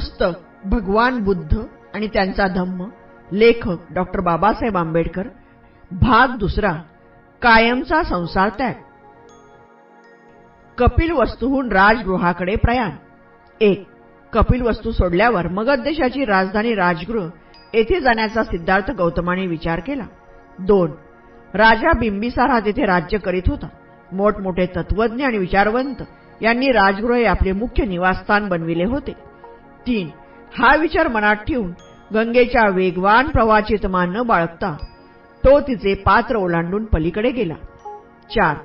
पुस्तक भगवान बुद्ध आणि त्यांचा धम्म लेखक डॉक्टर बाबासाहेब आंबेडकर भाग दुसरा कायमचा संसार त्याग. कपिल वस्तूहून राजगृहाकडे प्रयाण. एक कपिल वस्तू सोडल्यावर मगध देशाची राजधानी राजगृह येथे जाण्याचा सिद्धार्थ गौतमाने विचार केला. दोन राजा बिंबिसार हा तिथे राज्य करीत होता. मोठमोठे तत्वज्ञ आणि विचारवंत यांनी राजगृह हे आपले मुख्य निवासस्थान बनविले होते. तीन. हा विचार मनात ठेवून गंगेच्या वेगवान प्रवाहाची तमा न बाळगता तो तिचे पात्र ओलांडून पलीकडे गेला. चार.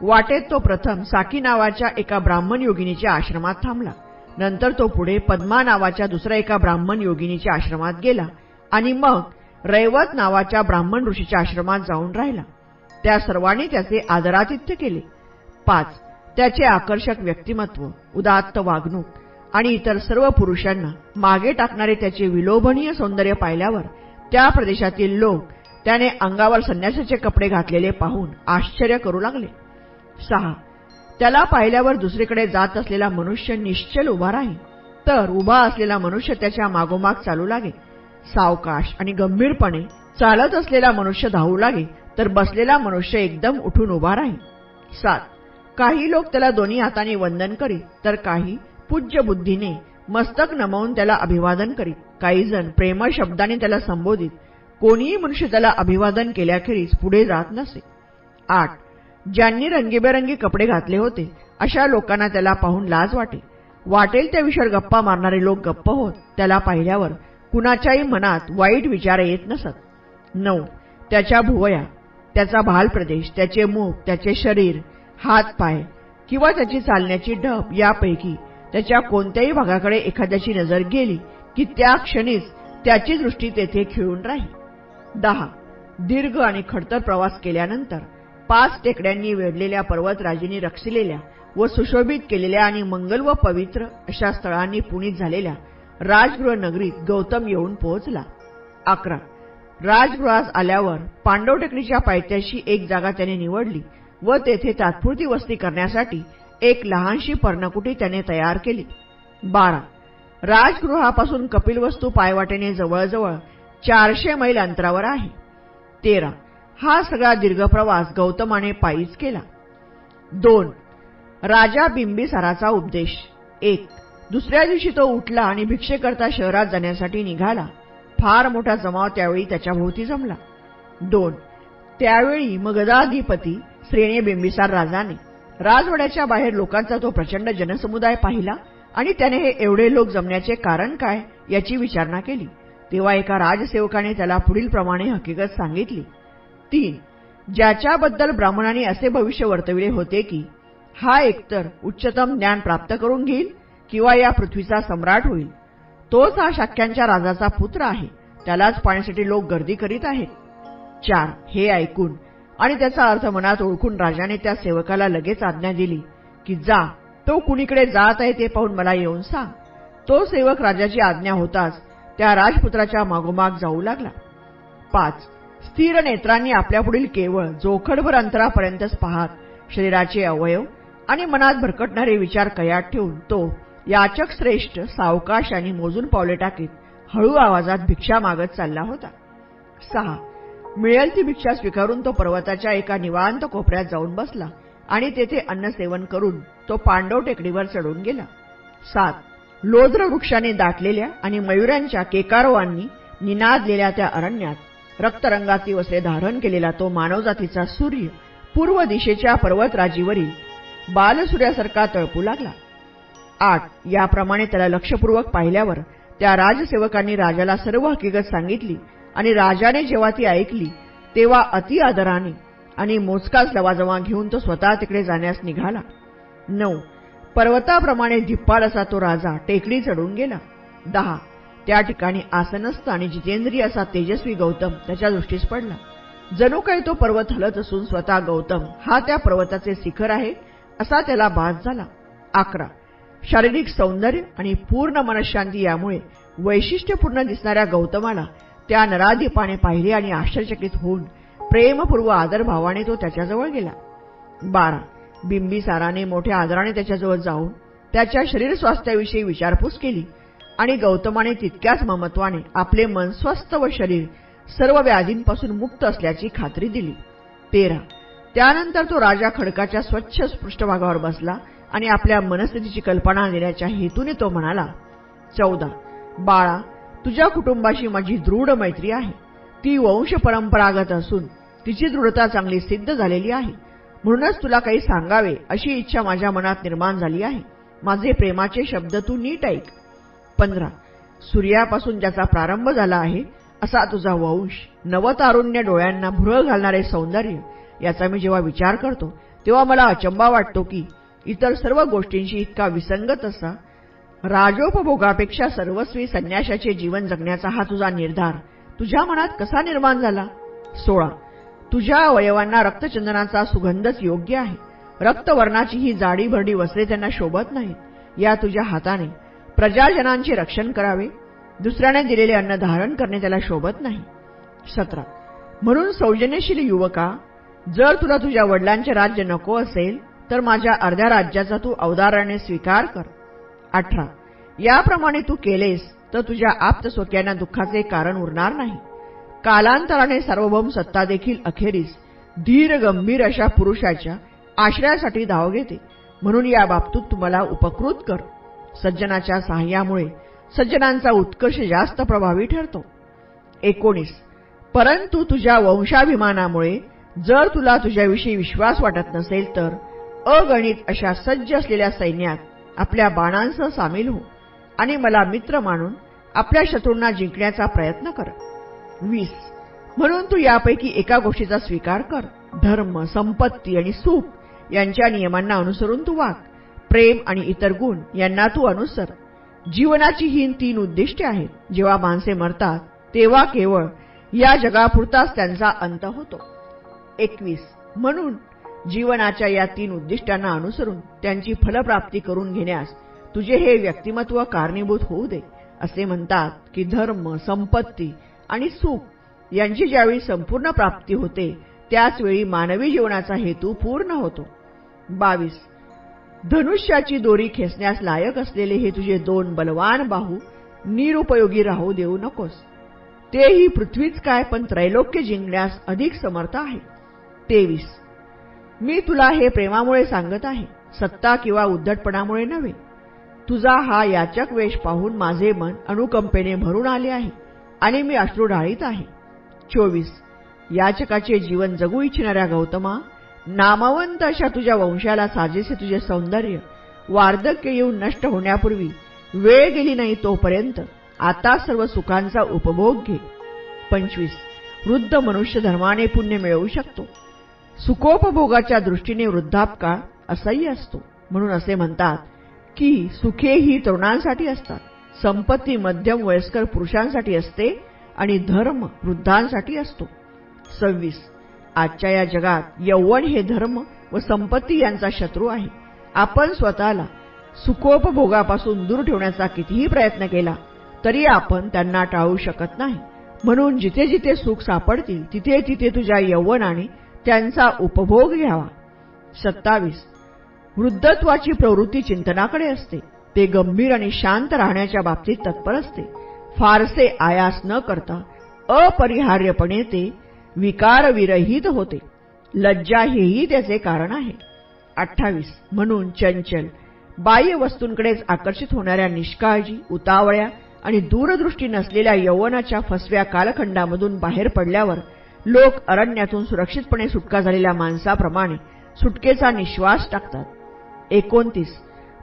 वाटेत तो प्रथम साकी नावाच्या एका ब्राह्मण योगिनीच्या आश्रमात थांबला. नंतर तो पुढे पद्मा नावाच्या दुसऱ्या एका ब्राह्मण योगिनीच्या आश्रमात गेला आणि मग रैवत नावाच्या ब्राह्मण ऋषीच्या आश्रमात जाऊन राहिला. त्या सर्वांनी त्याचे आदरातिथ्य केले. पाच. त्याचे आकर्षक व्यक्तिमत्व उदात्त वागणूक आणि इतर सर्व पुरुषांना मागे टाकणारे त्याचे विलोभनीय सौंदर्य पाहिल्यावर त्या प्रदेशातील लोक त्याने अंगावर संन्यासाचे कपडे घातलेले पाहून आश्चर्य करू लागले. सहा. त्याला पाहिल्यावर दुसरीकडे जात असलेला मनुष्य निश्चल उभा राही तर उभा असलेला मनुष्य त्याच्या मागोमाग चालू लागे. सावकाश आणि गंभीरपणे चालत असलेला मनुष्य धावू लागे तर बसलेला मनुष्य एकदम उठून उभा राही सात. काही लोक त्याला दोन्ही हाताने वंदन करीत तर काही पूज्य बुद्धीने मस्तक नमवून त्याला अभिवादन करीत. काही जण प्रेमळ शब्दाने त्याला संबोधित. कोणीही मनुष्य त्याला अभिवादन केल्याखेरीज पुढे जात नसे. आठ. ज्यांनी रंगीबेरंगी कपडे घातले होते अशा लोकांना त्याला पाहून लाज वाटे. वाटेल त्या विषयावर गप्पा मारणारे लोक गप्प होत. त्याला पाहिल्यावर कुणाच्याही मनात वाईट विचार येत नसत. नऊ. त्याच्या भुवया त्याचा भाल प्रदेश त्याचे मुख त्याचे शरीर हात पाय किंवा त्याची चालण्याची ढप यापैकी त्याच्या कोणत्याही भागाकडे एखाद्याची नजर गेली की त्या क्षणीच त्याची दृष्टी तेथे खिळून राही. दहा. दीर्घ आणि खडतर प्रवास केल्यानंतर पाच टेकड्यांनी वेढलेल्या पर्वतराजींनी रक्षिलेल्या व सुशोभित केलेल्या आणि मंगल व पवित्र अशा स्थळांनी पुणित झालेल्या राजगृह नगरीत गौतम येऊन पोहोचला. अकरा. राजगृहास आल्यावर पांडव टेकडीच्या पायथ्याशी एक जागा त्याने निवडली व तेथे तात्पुरती वस्ती करण्यासाठी एक लहानशी पर्णकुटी त्याने तयार केली. बारा. राजगृहापासून कपिलवस्तू पायवाटेने जवळजवळ चारशे मैल अंतरावर आहे. तेरा. हा सगळा दीर्घ प्रवास गौतमाने पायीच केला. दोन. राजा बिंबिसाराचा उपदेश. एक. दुसऱ्या दिवशी तो उठला आणि भिक्षेकरता शहरात जाण्यासाठी निघाला. फार मोठा जमाव त्यावेळी त्याच्याभोवती जमला. दोन. त्यावेळी मगधाधिपती श्रेणी बिंबिसार राजाने. राजवाड्याच्या बाहेर लोकांचा तो प्रचंड जनसमुदाय पाहिला आणि त्याने हे एवढे लोक जमण्याचे कारण काय याची विचारणा केली. तेव्हा एका राजसेवकाने त्याला पुढील प्रमाणे हकीकत सांगितली. तीन ज्याच्याबद्दल ब्राह्मणांनी असे भविष्य वर्तविले होते की हा एकतर उच्चतम ज्ञान प्राप्त करून घेईल किंवा या पृथ्वीचा सम्राट होईल. तोच हा शाक्यांच्या राजाचा पुत्र आहे. त्यालाच पाण्यासाठी लोक गर्दी करीत आहेत. चार हे ऐकून आणि त्याचा अर्थ मनात ओळखून राजाने त्या सेवकाला लगेच आज्ञा दिली की जा तो कुणीकडे जात आहे ते पाहून मला येऊन सांग. तो सेवक राजाची आज्ञा होताच त्या राजपुत्राच्या मागोमाग जाऊ लागला. पाच स्थिर नेत्रांनी आपल्यापुढील केवळ जोखडभर अंतरापर्यंतच पाहत शरीराचे अवयव आणि मनात भरकटणारे विचार कयात ठेवून तो याचक श्रेष्ठ सावकाश आणि मोजून पावले टाकीत हळू आवाजात भिक्षा मागत चालला होता. सहा मिळेल ती भिक्षा स्वीकारून तो पर्वताच्या एका निवांत कोपऱ्यात जाऊन बसला आणि तेथे अन्न सेवन करून तो पांडव टेकडीवर चढून गेला. सात. लोद्र वृक्षाने दाटलेल्या आणि मयुरांच्या केकारवांनी निनादलेल्या त्या अरण्यात रक्तरंगाची वस्त्रे धारण केलेला तो मानवजातीचा सूर्य पूर्व दिशेच्या पर्वतराजीवरील बालसूर्यासारखा तळपू लागला. आठ. याप्रमाणे त्याला लक्षपूर्वक पाहिल्यावर त्या राजसेवकांनी राजाला सर्व हकीकत सांगितली आणि राजाने जेव्हा ती ऐकली तेव्हा अति आदराने आणि मोजकाच लवाजमा घेऊन तो स्वतः तिकडे जाण्यास निघाला. नऊ. पर्वताप्रमाणे धिप्पाड असा तो राजा टेकडी चढून गेला. दहा. त्या ठिकाणी आसनस्थ आणि जितेंद्रिय असा तेजस्वी गौतम त्याच्या दृष्टीस पडला. जणू काही तो पर्वत हलत असून स्वतः गौतम हा त्या पर्वताचे शिखर आहे असा त्याला भास झाला. अकरा. शारीरिक सौंदर्य आणि पूर्ण मनशांती यामुळे वैशिष्ट्यपूर्ण दिसणाऱ्या गौतमाला त्या नराधीपाने पाहिले आणि आश्चर्यचकित होऊन प्रेमपूर्व आदरभावाने तो त्याच्याजवळ गेला. बारा. बिंबिसाराने मोठ्या आदराने त्याच्याजवळ जाऊन त्याच्या शरीर स्वास्थ्याविषयी विचारपूस केली आणि गौतमाने तितक्याच ममत्वाने आपले मन स्वस्थ व शरीर सर्व व्याधींपासून मुक्त असल्याची खात्री दिली. तेरा. त्यानंतर तो राजा खडकाच्या स्वच्छ पृष्ठभागावर बसला आणि आपल्या मनस्थितीची कल्पना देण्याच्या हेतूने तो म्हणाला चौदा. बाळा तुझ्या कुटुंबाशी माझी दृढ मैत्री आहे. ती वंश परंपरागत असून तिची दृढता चांगली सिद्ध झालेली आहे. म्हणूनच तुला काही सांगावे अशी इच्छा माझ्या मनात निर्माण झाली आहे. माझे प्रेमाचे शब्द तू नीट ऐक. पंधरा. सूर्यापासून ज्याचा प्रारंभ झाला आहे असा तुझा वंश नवतारुण्य डोळ्यांना भुरळ घालणारे सौंदर्य याचा मी जेव्हा विचार करतो तेव्हा मला अचंबा वाटतो की इतर सर्व गोष्टींशी इतका विसंगत असा राजोपभोगापेक्षा सर्वस्वी संन्याशाचे जीवन जगण्याचा हा तुझा निर्धार. तुझ्या मनात कसा निर्माण झाला? सोळा. तुझ्या अवयवांना रक्तचंदनाचा सुगंधच योग्य आहे. रक्तवर्णाची ही जाडी भरडी वस्त्रे त्यांना शोभत नाहीत. या तुझ्या हाताने प्रजाजनांचे रक्षण करावे. दुसऱ्याने दिलेले अन्न धारण करणे त्याला शोभत नाही. सतरा. म्हणून सौजन्यशील युवका जर तुला तुझ्या वडिलांचे राज्य नको असेल तर माझ्या अर्ध्या राज्याचा तू अवदाराने स्वीकार कर. अठरा. याप्रमाणे तू केलेस तर तुझ्या आप्त स्वक्यांना दुःखाचे कारण उरणार नाही. कालांतराने सार्वभौम सत्ता देखील अखेरीस धीर गंभीर अशा पुरुषाच्या आश्रयासाठी धाव घेते. म्हणून या बाबतीत तुम्हाला उपकृत कर. सज्जनाच्या सहाय्यामुळे सज्जनांचा उत्कर्ष जास्त प्रभावी ठरतो. एकोणीस. परंतु तुझ्या वंशाभिमानामुळे जर तुला तुझ्याविषयी विश्वास वाटत नसेल तर अगणित अशा सज्ज असलेल्या सैन्यात आपल्या बाणांसह सामील हो आणि मला मित्र मानून आपल्या शत्रूंना जिंकण्याचा प्रयत्न कर. वीस. म्हणून तू यापैकी एका गोष्टीचा स्वीकार कर. धर्म संपत्ती आणि सुख यांच्या नियमांना अनुसरून तू वाग. प्रेम आणि इतर गुण यांना तू अनुसर. जीवनाची ही तीन उद्दिष्टे आहेत. जेव्हा माणसे मरतात तेव्हा केवळ या जगापुरताच त्यांचा अंत होतो. एकवीस. म्हणून जीवनाच्या या तीन उद्दिष्टांना अनुसरून त्यांची फलप्राप्ती करून घेण्यास तुझे हे व्यक्तिमत्व कारणीभूत होऊ दे असे म्हणतात की धर्म संपत्ती आणि सुख यांची ज्यावेळी संपूर्ण प्राप्ती होते त्याचवेळी मानवी जीवनाचा हेतू पूर्ण होतो. बावीस. धनुष्याची दोरी खेचण्यास लायक असलेले हे तुझे दोन बलवान बाहू निरुपयोगी राहू देऊ नकोस. तेही पृथ्वीच काय पण त्रैलोक्य जिंकण्यास अधिक समर्थ आहे. तेवीस. मी तुला हे प्रेमामुळे सांगत आहे. सत्ता किंवा उद्धटपणामुळे नव्हे. तुझा हा याचक वेश पाहून माझे मन अनुकंपेने भरून आले आहे आणि मी अश्रू ढाळीत आहे. चोवीस. याचकाचे जीवन जगू इच्छिणाऱ्या गौतमा नामवंत अशा तुझ्या वंशाला साजेसे तुझे सौंदर्य वार्धक्य येऊन नष्ट होण्यापूर्वी वेळ गेली नाही तोपर्यंत आता सर्व सुखांचा उपभोग घे. पंचवीस. वृद्ध मनुष्य धर्माने पुण्य मिळवू शकतो. सुखोपभोगाच्या दृष्टीने वृद्धापकाळ असाही असतो. म्हणून असे म्हणतात की सुखे ही तरुणांसाठी असतात. संपत्ती मध्यम वयस्कर पुरुषांसाठी असते आणि धर्म वृद्धांसाठी असतो. सव्वीस. आजच्या या जगात यौवन हे धर्म व संपत्ती यांचा शत्रू आहे. आपण स्वतःला सुखोपभोगापासून दूर ठेवण्याचा कितीही प्रयत्न केला तरी आपण त्यांना टाळू शकत नाही. म्हणून जिथे जिथे सुख सापडतील तिथे तिथे तुझ्या यौवनाने त्यांचा उपभोग घ्यावा. सत्तावीस. वृद्धत्वाची प्रवृत्ती चिंतनाकडे असते. ते गंभीर आणि शांत राहण्याच्या बाबतीत तत्पर असते. फारसे आयास न करता अपरिहार्यपणे ते विकारविरहित होते. लज्जा हेही त्याचे कारण आहे. अठ्ठावीस. म्हणून चंचल बाह्य वस्तूंकडेच आकर्षित होणाऱ्या निष्काळजी उतावळ्या आणि दूरदृष्टी नसलेल्या यौवनाच्या फसव्या कालखंडामधून बाहेर पडल्यावर लोक अरण्यातून सुरक्षितपणे सुटका झालेल्या माणसाप्रमाणे सुटकेचा निश्वास टाकतात. एकोणतीस.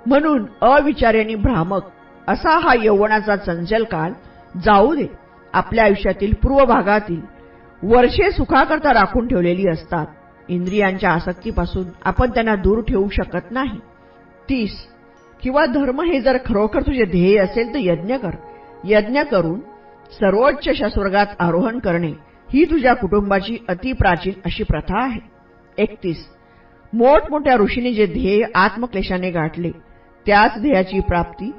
म्हणून अविचार्यानी भ्रामक असा हा यवनाचा चंचल काल जाऊ दे आपल्या आयुष्यातील पूर्व भागातील वर्षे सुखाकरता राखून ठेवलेली असतात. इंद्रियांच्या आसक्तीपासून आपण त्यांना दूर ठेवू शकत नाही. तीस. किंवा धर्म हे जर खरोखर तुझे ध्येय असेल तर यज्ञ कर. यज्ञ करून सर्वोच्च शस्वर्गात आरोहण करणे ही तुझ्या कुटुंबाची अतिप्राचीन अशी प्रथा आहे. एकतीस. मोठमोठ्या ऋषीने जे ध्येय आत्मक्लेशाने गाठले त्याच ध्येयाची प्राप्ती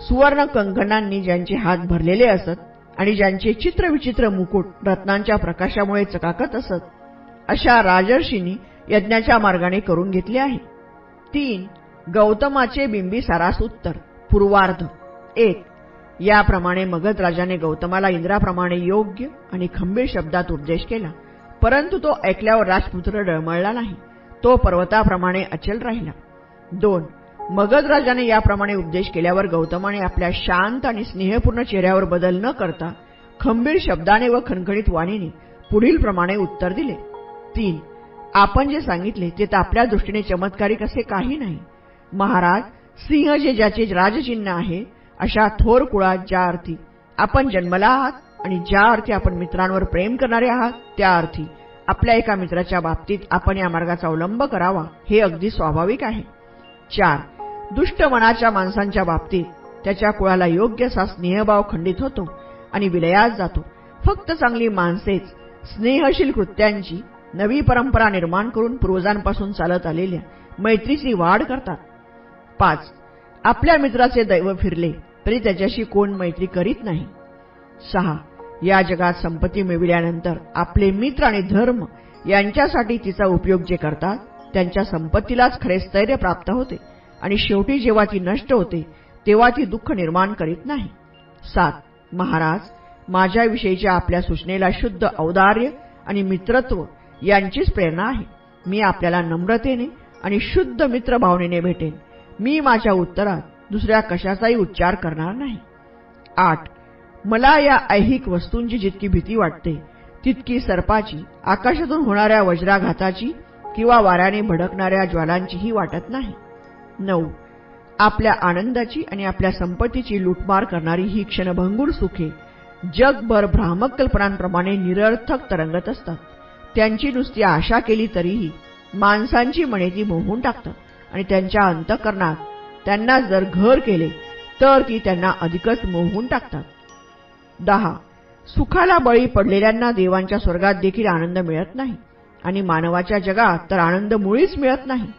सुवर्ण कंकणांनी ज्यांचे हात भरलेले असत आणि ज्यांचे चित्रविचित्र मुकुट रत्नांच्या प्रकाशामुळे चकाकत असत अशा राजर्षींनी यज्ञाच्या मार्गाने करून घेतले आहे. तीन. गौतमाचे बिंबी सारास उत्तर पूर्वार्ध. एक. याप्रमाणे मगध राजाने गौतमाला इंद्राप्रमाणे योग्य आणि खंबीर शब्दात उपदेश केला. परंतु तो ऐकल्यावर राजपुत्र डळमळला नाही. तो पर्वताप्रमाणे अचल राहिला. दोन मगध राजाने याप्रमाणे उपदेश केल्यावर गौतमाने आपल्या शांत आणि स्नेहपूर्ण चेहऱ्यावर बदल न करता खंबीर शब्दाने व खणखणीत वाणीने पुढील प्रमाणे उत्तर दिले. तीन आपण जे सांगितले ते तर आपल्या दृष्टीने चमत्कारिक असे काही नाही. महाराज सिंह जे ज्याचे राजचिन्ह आहे अशा थोर कुळात ज्या अर्थी आपण जन्मला आहात आणि ज्या अर्थी आपण मित्रांवर प्रेम करणारे आहात त्या अर्थी आपल्या एका मित्राच्या बाबतीत आपण या मार्गाचा अवलंब करावा हे अगदी स्वाभाविक आहे. चार दुष्ट मनाच्या माणसांच्या बाबतीत त्याच्या कुळाला योग्य असा स्नेहभाव खंडित होतो आणि विलयास जातो. फक्त चांगली माणसेच स्नेहशील कृत्यांची नवी परंपरा निर्माण करून पूर्वजांपासून चालत आलेल्या मैत्रीची वाढ करतात. पाच आपल्या मित्राचे दैव फिरले तरी त्याच्याशी कोण मैत्री करीत नाही. सहा या जगात संपत्ती मिळविल्यानंतर आपले मित्र आणि धर्म यांच्यासाठी तिचा उपयोग जे करतात त्यांच्या संपत्तीलाच खरे स्थैर्य प्राप्त होते आणि शेवटी जेव्हा ती नष्ट होते तेव्हा ती दुःख निर्माण करीत नाही. सात महाराज माझ्याविषयीच्या आपल्या सूचनेला शुद्ध औदार्य आणि मित्रत्व यांचीच प्रेरणा आहे. मी आपल्याला नम्रतेने आणि शुद्ध मित्र भावनेने भेटेन. मी माझ्या उत्तरात दुसऱ्या कशाचाही उच्चार करणार नाही. आठ मला या ऐहिक वस्तूंची जितकी भीती वाटते तितकी सर्पाची आकाशातून होणाऱ्या वज्राघाताची किंवा वाऱ्याने भडकणाऱ्या ज्वालांचीही वाटत नाही. नऊ आपल्या आनंदाची आणि आपल्या संपत्तीची लुटमार करणारी ही क्षणभंगूर सुखे जगभर भ्रामक कल्पनांप्रमाणे निरर्थक तरंगत असतात. त्यांची नुसती आशा केली तरीही माणसांची मने ती मोहून टाकतात आणि त्यांच्या अंतकरणात त्यांना जर घर केले तर ती त्यांना अधिकच मोहून टाकतात. दहा. सुखाला बळी पडलेल्यांना देवांच्या स्वर्गात देखील आनंद मिळत नाही. आणि मानवाच्या जगात तर आनंद मुळीच मिळत नाही.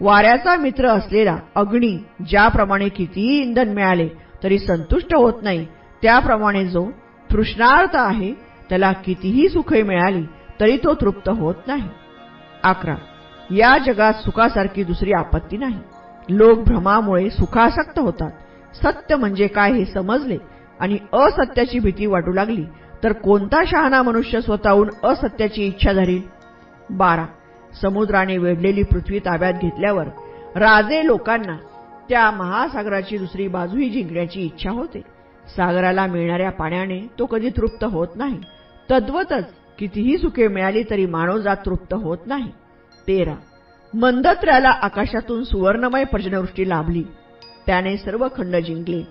वाऱ्याचा मित्र असलेला अग्नी ज्याप्रमाणे कितीही इंधन मिळाले तरी संतुष्ट होत नाही त्याप्रमाणे जो तृष्णार्थ आहे त्याला कितीही सुखे मिळाली तरी तो तृप्त होत नाही. अकरा. या जगात सुखासारखी दुसरी आपत्ती नाही. लोक भ्रमामुळे सुखासक्त होतात. सत्य म्हणजे काय हे समजले आणि असत्याची भीती वाटू लागली तर कोणता शहाणा मनुष्य स्वतःहून असत्याची इच्छा धरील? बारा. समुद्राने वेढलेली पृथ्वी ताब्यात घेतल्यावर राजे लोकांना त्या महासागराची दुसरी बाजूही जिंकण्याची इच्छा होते. सागराला मिळणाऱ्या पाण्याने तो कधी तृप्त होत नाही. तद्वतच कितीही सुखे मिळाली तरी मानवजात तृप्त होत नाही. तेरा. मंदत्र्याला आकाशातून सुवर्णमय पर्जनवृष्टी लाभली. त्याने सर्व खंड जिंकले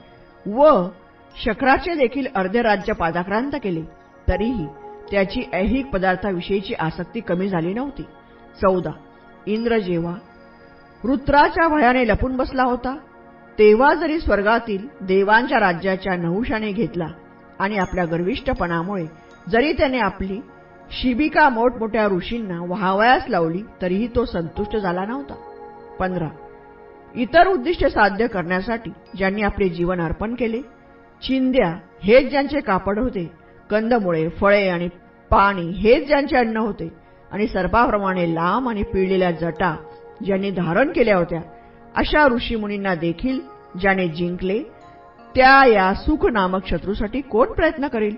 व शक्राचे देखील अर्धे राज्य पादाक्रांत केले. तरीही त्याची ऐहिक पदार्थाविषयीची आसक्ती कमी झाली नव्हती. चौदा. इंद्र जेव्हा वृत्राच्या भयाने लपून बसला होता तेव्हा जरी स्वर्गातील देवांच्या राज्याच्या नहुशाने घेतला आणि आपल्या गर्विष्ठपणामुळे जरी त्याने आपली शिबिका मोठमोठ्या ऋषींना व्हावयास लावली तरीही तो संतुष्ट झाला नव्हता. पंधरा. इतर उद्दिष्ट साध्य करण्यासाठी ज्यांनी आपले जीवन अर्पण केले चिंद्या हेच ज्यांचे कापड होते कंदमुळे फळे आणि पाणी हेच ज्यांचे अन्न होते आणि सर्पाप्रमाणे लांब आणि पिळलेल्या जटा ज्यांनी धारण केल्या होत्या अशा ऋषीमुनींना देखील ज्याने जिंकले त्या या सुख नामक शत्रूसाठी कोण प्रयत्न करेल?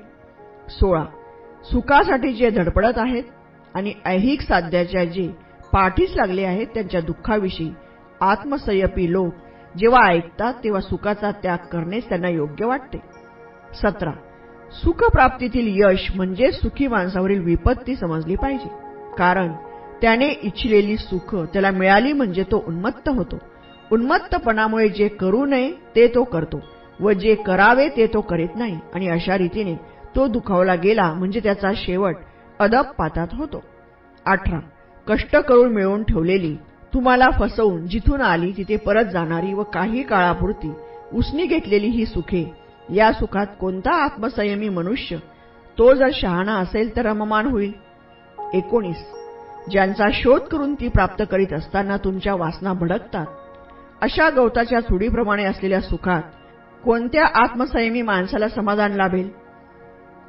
सोळा. सुखासाठी जे धडपडत आहेत आणि ऐहिक साध्याच्या जे पाठीस लागले आहेत त्यांच्या दुःखाविषयी आत्मसंयपी लोक जेव्हा ऐकतात तेव्हा सुखाचा त्याग करणे त्यांना योग्य वाटते. सतरा. सुखप्राप्तीतील यश म्हणजे सुखी माणसावरील विपत्ती समजली पाहिजे. कारण त्याने इच्छिलेली सुख त्याला मिळाली म्हणजे तो उन्मत्त होतो. उन्मत्तपणामुळे जे करू नये ते तो करतो व जे करावे ते तो करीत नाही. आणि अशा रीतीने तो दुखावला गेला म्हणजे त्याचा शेवट अदब पातात होतो. अठरा. कष्ट करून मिळवून ठेवलेली तुम्हाला फसवून जिथून आली तिथे परत जाणारी व काही काळापुरती उसनी घेतलेली ही सुखे या सुखात कोणता आत्मसंयमी मनुष्य? तो जर शहाणा असेल तर रममान होईल. एकोणीस. ज्यांचा शोध करून ती प्राप्त करीत असताना तुमच्या वासना भडकतात. अशा गवताच्या चुडीप्रमाणे असलेल्या सुखात कोणत्या आत्मसंयमी माणसाला समाधान लाभेल?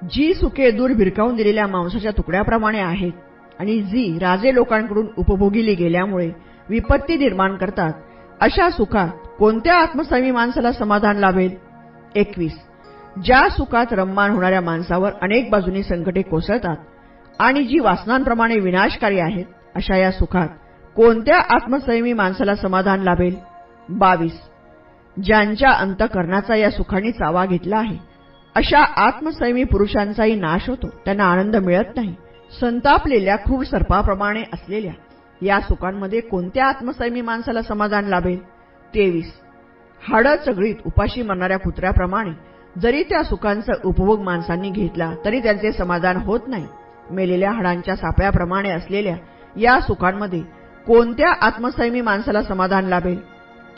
जी सुखे दूर भिरकावून दिलेल्या मांसाच्या तुकड्याप्रमाणे आहेत आणि जी राजे लोकांकडून उपभोगिली गेल्यामुळे विपत्ती निर्माण करतात अशा सुखात कोणत्या आत्मसमी माणसाला समाधान लाभेल? एकवीस. ज्या सुखात रम्मान होणाऱ्या माणसावर अनेक बाजूनी संकटे कोसळतात आणि जी वासनांप्रमाणे विनाशकारी आहेत अशा या सुखात कोणत्या आत्मसंयमी माणसाला समाधान लाभेल? बावीस. ज्यांच्या अंतकरणाचा या सुखांनी चावा घेतला आहे अशा आत्मसंयमी पुरुषांचाही नाश होतो. त्यांना आनंद मिळत नाही. संतापलेल्या क्रूर सर्पाप्रमाणे असलेल्या या सुखांमध्ये कोणत्या आत्मसंयमी माणसाला समाधान लाभेल? तेवीस. हाडं चगळीत उपाशी मरणाऱ्या कुत्र्याप्रमाणे जरी त्या सुखांचा उपभोग माणसांनी घेतला तरी त्यांचे समाधान होत नाही. मेलेल्या हाडांच्या सापळ्याप्रमाणे असलेल्या या सुखांमध्ये कोणत्या आत्मसंयमी माणसाला समाधान लाभेल?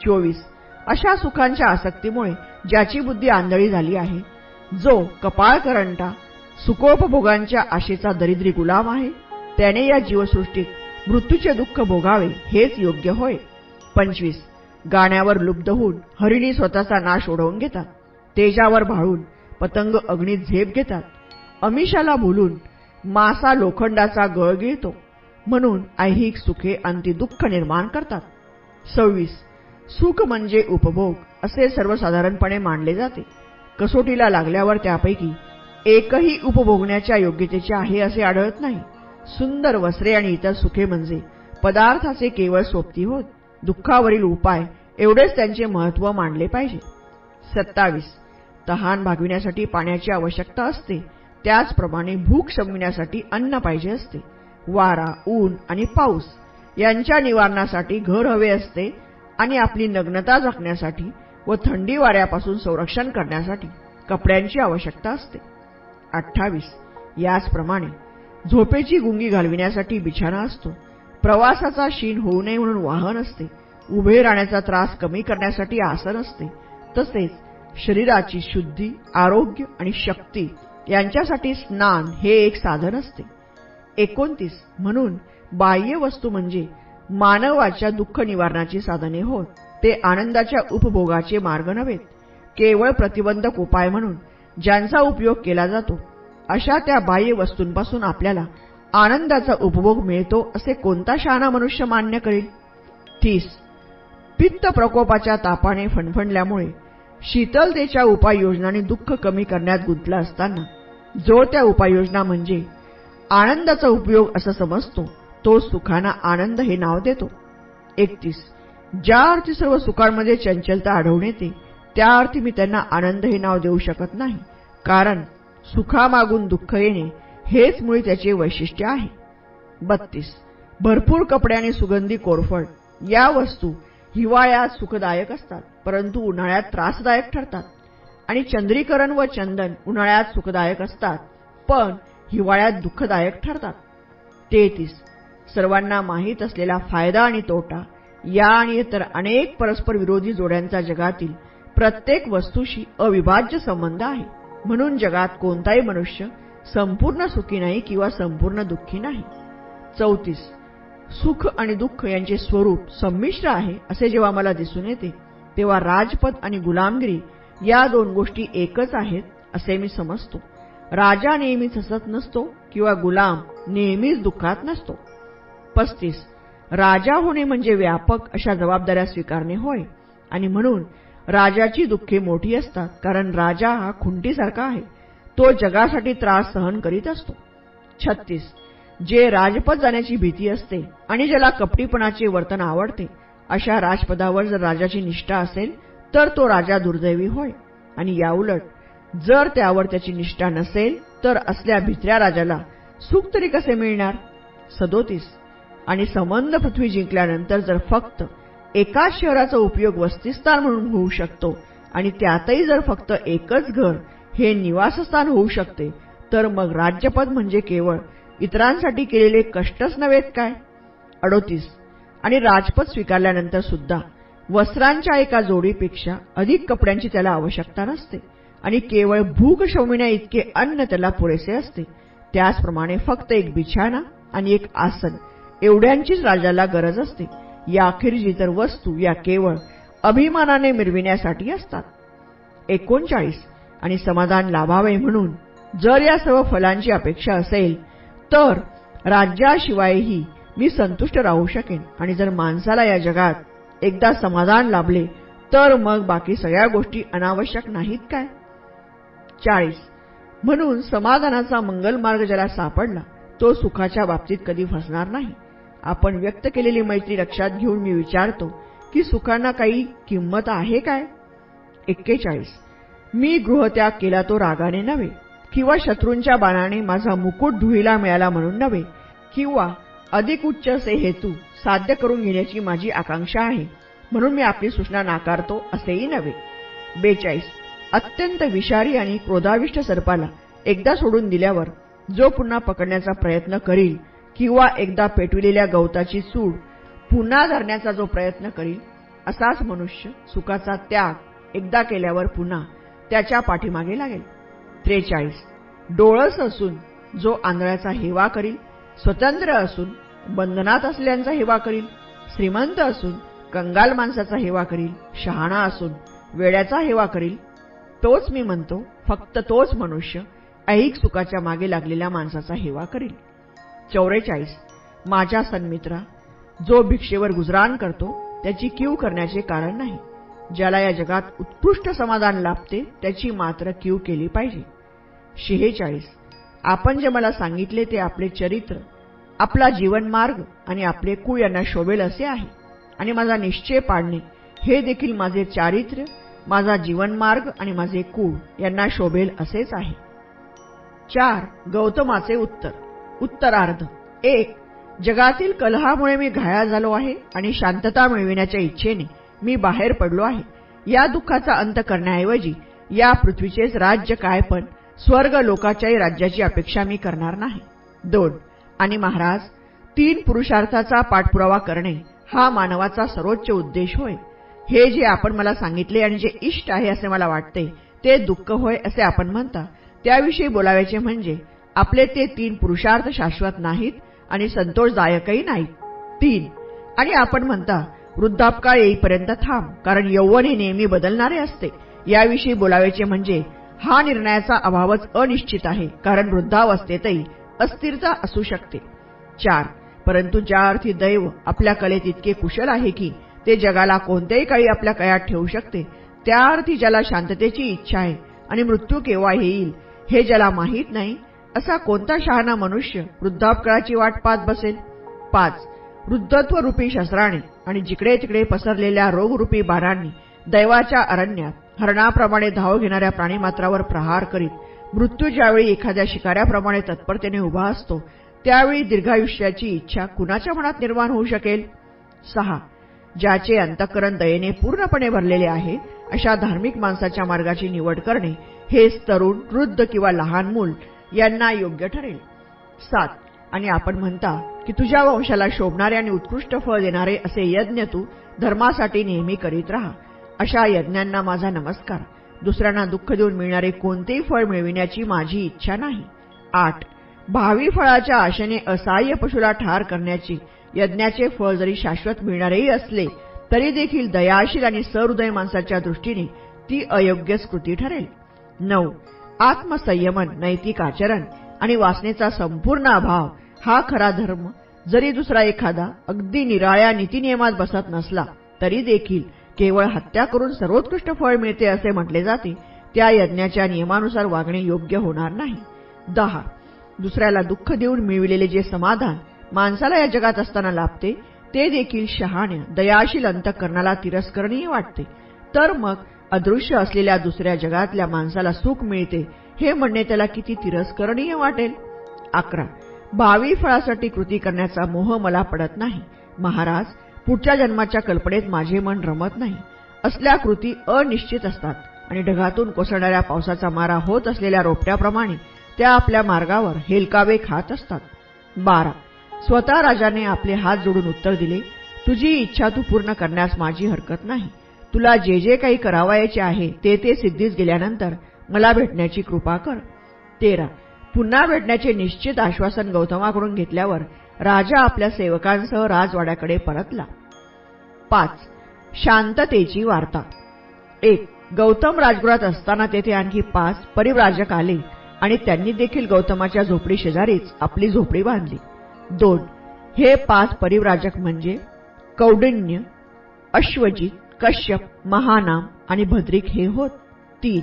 चोवीस. अशा सुखांच्या आसक्तीमुळे ज्याची बुद्धी आंधळी झाली आहे जो कपाळ करंटा सुखोपभोगांच्या आशेचा दरिद्री गुलाम आहे त्याने या जीवसृष्टीत मृत्यूचे दुःख भोगावे हेच योग्य होय. पंचवीस गाण्यावर लुब्ध होऊन हरिणी स्वतःचा नाश ओढवून घेतात. तेजावर भाळून पतंग अग्नीत झेप घेतात. अमिषाला भुलून मासा लोखंडाचा गळ गिळतो. म्हणून ऐहिक सुखे अंती दुःख निर्माण करतात. सव्वीस सुख म्हणजे उपभोग असे सर्वसाधारणपणे मानले जाते. कसोटीला लागल्यावर त्यापैकी एकही उपभोगण्याच्या योग्यतेचे आहे असे आढळत नाही. सुंदर वस्त्रे आणि इतर सुखे म्हणजे पदार्थाचे केवळ सोबती होत. दुःखावरील उपाय एवढेच त्यांचे महत्त्व मानले पाहिजे. सत्तावीस. तहान भागविण्यासाठी पाण्याची आवश्यकता असते. त्याचप्रमाणे भूक शमविण्यासाठी अन्न पाहिजे असते. वारा ऊन आणि पाऊस यांच्या निवारणासाठी घर हवे असते आणि आपली नग्नता जखण्यासाठी व थंडी वाऱ्यापासून संरक्षण करण्यासाठी कपड्यांची आवश्यकता असते. अठ्ठावीस. याचप्रमाणे झोपेची गुंगी घालविण्यासाठी बिछाना असतो. प्रवासाचा शीन होऊ नये म्हणून वाहन असते. उभे राहण्याचा त्रास कमी करण्यासाठी आसन असते. तसेच शरीराची शुद्धी आरोग्य आणि शक्ती यांच्यासाठी स्नान हे एक साधन असते. एकोणतीस. म्हणून बाह्य वस्तू म्हणजे मानवाच्या दुःख निवारणाची साधने होत ते आनंदाच्या उपभोगाचे मार्ग नव्हेत. केवळ प्रतिबंधक उपाय म्हणून ज्यांचा उपयोग केला जातो अशा त्या बाह्य वस्तूंपासून आपल्याला आनंदाचा उपभोग मिळतो असे कोणता शहाणा मनुष्य मान्य करेल? तीस. पित्त प्रकोपाच्या तापाने फणफणल्यामुळे शीतलतेच्या उपाययोजनाने दुःख कमी करण्यात गुंतला असताना जो त्या उपाययोजना म्हणजे आनंदाचा उपयोग असं समजतो तो सुखाना आनंद हे नाव देतो. एकतीस. ज्या अर्थी सर्व सुखांमध्ये चंचलता आढळून येते त्या अर्थी मी त्यांना आनंद हे नाव देऊ शकत नाही. कारण सुखामागून दुःख येणे हेच मुळे त्याचे वैशिष्ट्य आहे. बत्तीस. भरपूर कपडे आणि सुगंधी कोरफड या वस्तू हिवाळ्यात सुखदायक असतात परंतु उन्हाळ्यात त्रासदायक ठरतात. आणि चंद्रीकरण व चंदन उन्हाळ्यात सुखदायक असतात पण हिवाळ्यात दुःखदायक ठरतात. तेहतीस. सर्वांना माहीत असलेला फायदा आणि तोटा या आणि इतर अनेक परस्पर विरोधी जोड्यांचा जगातील प्रत्येक वस्तूशी अविभाज्य संबंध आहे. म्हणून जगात कोणताही मनुष्य संपूर्ण सुखी नाही किंवा संपूर्ण दुःखी नाही. चौतीस. सुख आणि दुःख यांचे स्वरूप संमिश्र आहे असे जेव्हा मला दिसून येते तेव्हा राजपद आणि गुलामगिरी या दोन गोष्टी एकच आहेत असे मी समजतो. राजा नेहमीच हसत नसतो किंवा गुलाम नेहमीच दुःखात नसतो. पस्तीस. राजा होणे म्हणजे व्यापक अशा जबाबदाऱ्या स्वीकारणे होय. आणि म्हणून राजाची दुःखे मोठी असतात कारण राजा हा खुंटीसारखा आहे. तो जगासाठी त्रास सहन करीत असतो. छत्तीस. जे राजपद जाण्याची भीती असते आणि ज्याला कपटीपणाचे वर्तन आवडते अशा राजपदावर जर राजाची निष्ठा असेल तर तो राजा दुर्दैवी होय. आणि याउलट जर त्यावर त्याची निष्ठा नसेल तर असल्या भित्र्या राजाला सुख तरी कसे मिळणार? सदोतीस. आणि संबंध पृथ्वी जिंकल्यानंतर जर फक्त एकाच शहराचा उपयोग वस्तीस्थान म्हणून होऊ शकतो आणि त्यातही जर फक्त एकच घर हे निवासस्थान होऊ शकते तर मग राज्यपद म्हणजे केवळ इतरांसाठी केलेले कष्टच नव्हेत काय? अडोतीस. आणि राजपद स्वीकारल्यानंतर सुद्धा वस्त्रांच्या एका जोडीपेक्षा अधिक कपड्यांची त्याला आवश्यकता नसते आणि केवळ भूक शमविण्या इतके अन्न त्याला पुरेसे असते. त्याचप्रमाणे फक्त एक बिछाना आणि एक आसन एवढ्यांचीच राजाला गरज असते. याखेरीज तर वस्तू या केवळ अभिमानाने मिरविण्यासाठी असतात. एकोणचाळीस आणि समाधान लाभावे म्हणून जर या सर्व फलांची अपेक्षा असेल तर राज्याशिवायही मी संतुष्ट राहू शकेन. आणि जर माणसाला या जगात एकदा समाधान लाभले तर मग बाकी सगळ्या गोष्टी अनावश्यक नाहीत काय? चाळीस म्हणून समाधानाचा मंगल मार्ग ज्याला सापडला तो सुखाच्या बाबतीत कधी फसणार नाही. आपण व्यक्त केलेली मैत्री लक्षात घेऊन मी विचारतो की सुखांना काही किंमत आहे काय? एक्केचाळीस. मी गृहत्याग केला तो रागाने नव्हे किंवा शत्रूंच्या बाणाने माझा मुकुट धुईला मिळाला म्हणून नव्हे किंवा अधिक उच्च असे हेतू साध्य करून घेण्याची माझी आकांक्षा आहे म्हणून मी आपली सूचना नाकारतो असेही नव्हे. बेचाळीस. अत्यंत विषारी आणि क्रोधाविष्ट सर्पाला एकदा सोडून दिल्यावर जो पुन्हा पकडण्याचा प्रयत्न करील किंवा एकदा पेटविलेल्या गवताची सूड पुन्हा धरण्याचा जो प्रयत्न करील असाच मनुष्य सुखाचा त्याग एकदा केल्यावर पुन्हा त्याच्या पाठीमागे लागेल. त्रेचाळीस. डोळस असून जो आंधळ्याचा हेवा करील स्वतंत्र असून बंधनात असल्यांचा हेवा करील श्रीमंत असून कंगाल माणसाचा हेवा करील शहाणा असून वेड्याचा हेवा करील तोच मी म्हणतो फक्त तोच मनुष्य ऐहिक सुखाच्या मागे लागलेल्या माणसाचा हेवा करील. चौवेचाळीस माझ्या सन्मित्रा जो भिक्षेवर गुजराण करतो त्याची कीव करण्याचे कारण नाही. ज्याला या जगात उत्कृष्ट समाधान लाभते त्याची मात्र कीव केली पाहिजे. शेहेचाळीस. आपण जे मला सांगितले ते आपले चरित्र आपला जीवनमार्ग आणि आपले कुळ यांना शोभेल असे आहे. आणि माझा निश्चय पाडणे हे देखील माझे चारित्र्य माझा जीवनमार्ग आणि माझे कुळ यांना शोभेल असेच आहे. चार. गौतमाचे उत्तर. उत्तरार्ध. एक जगातील कलहामुळे मी घायाळ झालो आहे आणि शांतता मिळविण्याच्या इच्छेने मी बाहेर पडलो आहे. या दुःखाचा अंत करण्याऐवजी या पृथ्वीचेच राज्य काय पण स्वर्ग लोकाच्याही राज्याची अपेक्षा मी करणार नाही. दोन आणि महाराज तीन पुरुषार्थाचा पाठपुरावा करणे हा मानवाचा सर्वोच्च उद्देश होय. हे जे आपण मला सांगितले आणि जे इष्ट आहे असे मला वाटते ते दुःख होय असे आपण म्हणता. त्याविषयी बोलावायचे म्हणजे आपले ते तीन पुरुषार्थ शाश्वत नाहीत आणि संतोषदायकही नाहीत. तीन. आणि आपण म्हणता वृद्धापकाळ येईपर्यंत थांब कारण यौवन हे नेहमी बदलणारे असते. याविषयी बोलावायचे म्हणजे हा निर्णयाचा अभावच अनिश्चित आहे कारण वृद्धावस्थेतही अस्थिरता असू शकते. चार. परंतु ज्या अर्थी दैव आपल्या कलेत इतके कुशल आहे की ते जगाला कोणत्याही काळी आपल्या कयात ठेवू शकते त्या अर्थी ज्याला शांततेची इच्छा आहे आणि मृत्यू केव्हा येईल हे ज्याला माहीत नाही असा कोणता शहाणा मनुष्य वृद्धापकाळाची वाट पाहत बसेल? पाच. वृद्धत्व रूपी शस्त्राने आणि जिकडे तिकडे पसरलेल्या रोगरूपी बाणांनी दैवाच्या अरण्यात हरणाप्रमाणे धाव घेणाऱ्या प्राणीमात्रावर प्रहार करीत मृत्यू ज्यावेळी एखाद्या शिकाऱ्याप्रमाणे तत्परतेने उभा असतो त्यावेळी दीर्घायुष्याची इच्छा कुणाच्या मनात निर्माण होऊ शकेल? सहा. ज्याचे अंतःकरण दयेने पूर्णपणे भरलेले आहे अशा धार्मिक माणसाच्या मार्गाची निवड करणे हेच तरुण वृद्ध किंवा लहान मूल यांना योग्य ठरेल. सात आणि आपण म्हणता की तुझ्या वंशाला शोभणारे आणि उत्कृष्ट फळ देणारे असे यज्ञ तू धर्मासाठी नेहमी करीत राहा. अशा यज्ञांना माझा नमस्कार. दुसऱ्यांना दुःख देऊन मिळणारे कोणतेही फळ मिळविण्याची माझी इच्छा नाही. आठ भावी फळाच्या आशेने असहाय्य पशुला ठार करण्याची यज्ञाचे फळ जरी शाश्वत मिळणारेही असले तरी देखील दयाशील आणि सहृदय माणसाच्या दृष्टीने ती अयोग्य स्कृती ठरेल. नऊ आत्मसंयमन नैतिक आचरण आणि वासनेचा संपूर्ण अभाव हा खरा धर्म जरी दुसरा एखादा अगदी निराळ्या नीतीनियमात बसत नसला तरी देखील केवळ हत्या करून सर्वोत्कृष्ट फळ मिळते असे म्हटले जाते त्या यज्ञाच्या नियमानुसार वागणे योग्य होणार नाही. दहा. दुसऱ्याला दुःख देऊन मिळविलेले जे समाधान माणसाला या जगात असताना लाभते ते देखील शहाण्या दयाशील अंतकरणाला तिरस्करणीय वाटते. तर मग अदृश्य असलेल्या दुसऱ्या जगातल्या माणसाला सुख मिळते हे म्हणणे त्याला किती तिरस्करणीय वाटेल. अकरा. भावी फळासाठी कृती करण्याचा मोह मला पडत नाही. महाराज पुढच्या जन्माच्या कल्पनेत माझे मन रमत नाही. असल्या कृती अनिश्चित असतात आणि ढगातून कोसळणाऱ्या पावसाचा मारा होत असलेल्या रोपट्याप्रमाणे त्या आपल्या मार्गावर हेलकावे खात असतात. बारा. स्वतः राजाने आपले हात जोडून उत्तर दिले तुझी इच्छा तू पूर्ण करण्यास माझी हरकत नाही. तुला जे जे काही करावायचे आहे ते ते सिद्धीस गेल्यानंतर मला भेटण्याची कृपा कर. तेरा. पुन्हा भेटण्याचे निश्चित आश्वासन गौतमाकडून घेतल्यावर राजा आपल्या सेवकांसह राजवाड्याकडे परतला. पाच. शांततेची वार्ता. एक. गौतम राजगृहात असताना तेथे आणखी पाच परिव्राजक आले आणि त्यांनी देखील गौतमाच्या झोपडी शेजारीच आपली झोपडी बांधली. दोन. हे पाच परिव्राजक म्हणजे कौडिन्य अश्वजित कश्यप महानाम आणि भद्रिक हे होत. तीन.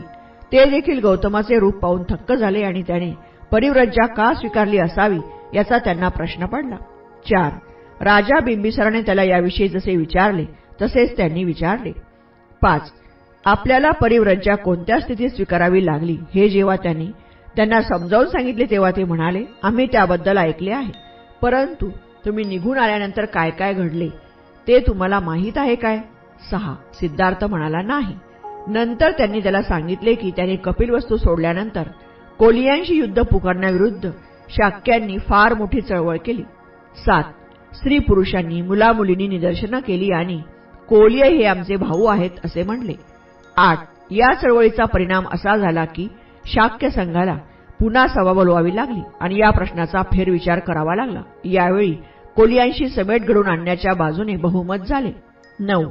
ते देखील गौतमाचे रूप पाहून थक्क झाले आणि त्याने परिव्रज्जा का स्वीकारली असावी याचा त्यांना प्रश्न पडला. चार. राजा बिंबिसाराने त्याला याविषयी जसे विचारले तसेच त्यांनी विचारले. पाच. आपल्याला परिव्रज्जा कोणत्या स्थितीत स्वीकारावी लागली हे जेव्हा त्यांनी त्यांना समजावून सांगितले तेव्हा ते म्हणाले आम्ही त्याबद्दल ऐकले आहे. परंतु तुम्ही निघून आल्यानंतर काय काय घडले ते तुम्हाला माहीत आहे काय? सहा. सिद्धार्थ म्हणाला नाही. नंतर त्यांनी त्याला सांगितले की त्याने कपिलवस्तू सोडल्यानंतर कोलियांशी युद्ध पुकारण्याविरुद्ध शाक्यांनी फार मोठी चळवळ केली. सात. स्त्री पुरुषांनी मुलामुलींनी निदर्शनं केली आणि कोलिय हे आमचे भाऊ आहेत असे म्हणले. आठ. या चळवळीचा परिणाम असा झाला की शाक्य संघाला पुन्हा सभा बोलवावी लागली आणि या प्रश्नाचा फेरविचार करावा लागला. यावेळी कोलियांशी समेट घडून आणण्याच्या बाजूने बहुमत झाले. नऊ.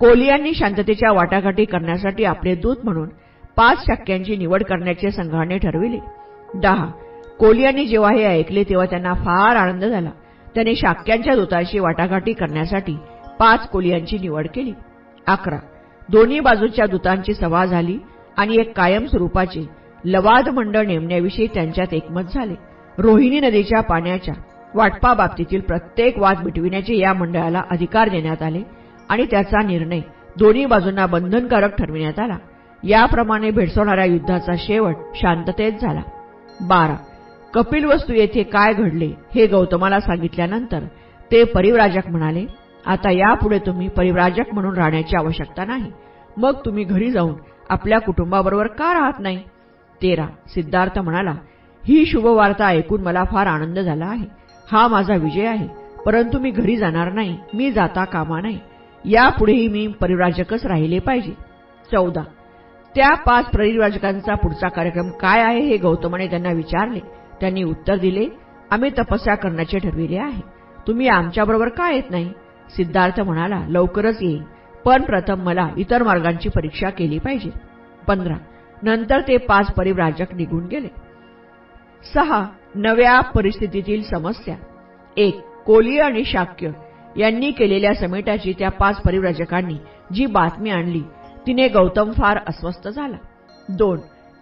कोलियांनी शांततेच्या वाटाघाटी करण्यासाठी आपले दूत म्हणून पाच शाक्यांची निवड करण्याचे संघाने ठरविले. दहा कोलियांनी जेव्हा हे ऐकले तेव्हा त्यांना फार आनंद झाला. त्याने शाक्यांच्या दूतांशी वाटाघाटी करण्यासाठी पाच कोलियांची निवड केली. अकरा दोन्ही बाजूच्या दूतांची सभा झाली आणि एक कायम स्वरूपाचे लवाद मंडळ नेमण्याविषयी त्यांच्यात एकमत झाले. रोहिणी नदीच्या पाण्याच्या वाटपाबाबतीतील प्रत्येक वाद मिटविण्याचे या मंडळाला अधिकार देण्यात आले. आणि त्याचा निर्णय दोन्ही बाजूंना बंधनकारक ठरविण्यात आला. याप्रमाणे भेडसवणाऱ्या युद्धाचा शेवट शांततेत झाला. बारा. कपिल वस्तू येथे काय घडले हे गौतमाला सांगितल्यानंतर ते परिव्राजक म्हणाले आता यापुढे तुम्ही परिव्राजक म्हणून राहण्याची आवश्यकता नाही. मग तुम्ही घरी जाऊन आपल्या कुटुंबाबरोबर का राहत नाही? तेरा. सिद्धार्थ म्हणाला ही शुभवार्ता ऐकून मला फार आनंद झाला आहे. हा माझा विजय आहे. परंतु मी घरी जाणार नाही. मी जाता कामा नाही यापुढेही मी परिव्राजकच राहिले पाहिजे. चौदा. त्या पाच परिव्राजकांचा पुढचा कार्यक्रम काय आहे हे गौतमाने त्यांना विचारले. त्यांनी उत्तर दिले आम्ही तपस्या करण्याचे ठरविले आहे. तुम्ही आमच्याबरोबर का येत नाही? सिद्धार्थ म्हणाला लवकरच येईल पण प्रथम मला इतर मार्गांची परीक्षा केली पाहिजे. पंधरा. नंतर ते पाच परिव्राजक निघून गेले. सहा. नव्या परिस्थितीतील समस्या. एक. कोली आणि शाक्य. यांनी केलेल्या समेटाची त्या पाच परिव्राजकांनी जी बातमी आणली तिने गौतम फार अस्वस्थ झाला. दोन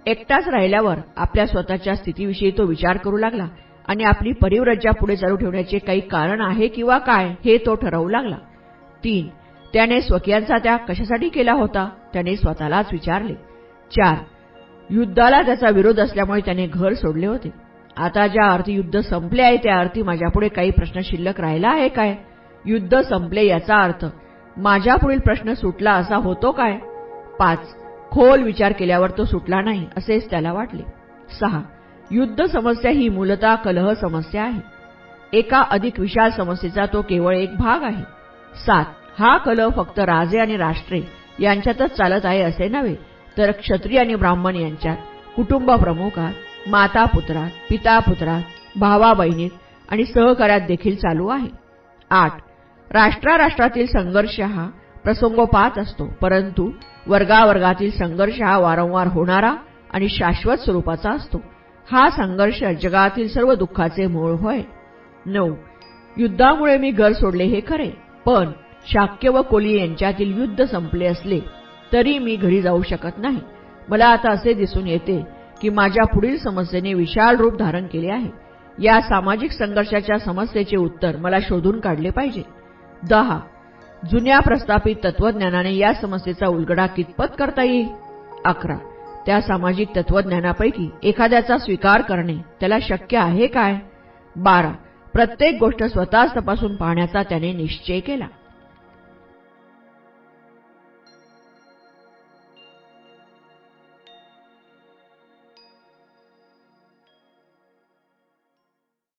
एकटाच राहिल्यावर आपल्या स्वतःच्या स्थितीविषयी तो विचार करू लागला आणि आपली परिव्रज्जा पुढे चालू ठेवण्याचे काही कारण आहे किंवा काय हे तो ठरवू लागला. तीन त्याने स्वकीयांचा त्या कशासाठी केला होता त्याने स्वतःलाच विचारले. चार युद्धाला त्याचा विरोध असल्यामुळे त्याने घर सोडले होते. आता ज्या अर्थी युद्ध संपले आहे त्या अर्थी माझ्यापुढे काही प्रश्न शिल्लक राहिला आहे काय? युद्ध संपले याचा अर्थ माझ्या पुढील प्रश्न सुटला असा होतो काय? पाच खोल विचार केल्यावर तो सुटला नाही असेच त्याला वाटले. सहा युद्ध समस्या ही मूलतः कलह समस्या आहे. एका अधिक विशाल समस्येचा तो केवळ एक भाग आहे. सात हा कलह फक्त राजे आणि राष्ट्रे यांच्यातच चालत आहे असे नव्हे तर क्षत्रिय आणि ब्राह्मण यांच्यात कुटुंब प्रमुखात माता पुत्रात पिता पुत्रात भावा बहिणीत आणि सहकार्यात देखील चालू आहे. आठ राष्ट्राराष्ट्रातील संघर्ष हा प्रसंगोपात असतो. परंतु वर्गावर्गातील संघर्ष हा वारंवार होणारा आणि शाश्वत स्वरूपाचा असतो. हा संघर्ष जगातील सर्व दुःखाचे मूळ होय. नऊ. युद्धामुळे मी घर सोडले हे खरे. पण शाक्य व कोली यांच्यातील युद्ध संपले असले तरी मी घरी जाऊ शकत नाही. मला आता असे दिसून येते की माझ्या पुढील समस्येने विशाल रूप धारण केले आहे. या सामाजिक संघर्षाच्या समस्येचे उत्तर मला शोधून काढले पाहिजे. दहा. जुन्या प्रस्थापित तत्वज्ञानाने या समस्येचा उलगडा कितपत करता येईल? अकरा. त्या सामाजिक तत्वज्ञानापैकी एखाद्याचा स्वीकार करणे त्याला शक्य आहे काय? बारा. प्रत्येक गोष्ट स्वतःच तपासून पाहण्याचा त्याने निश्चय केला.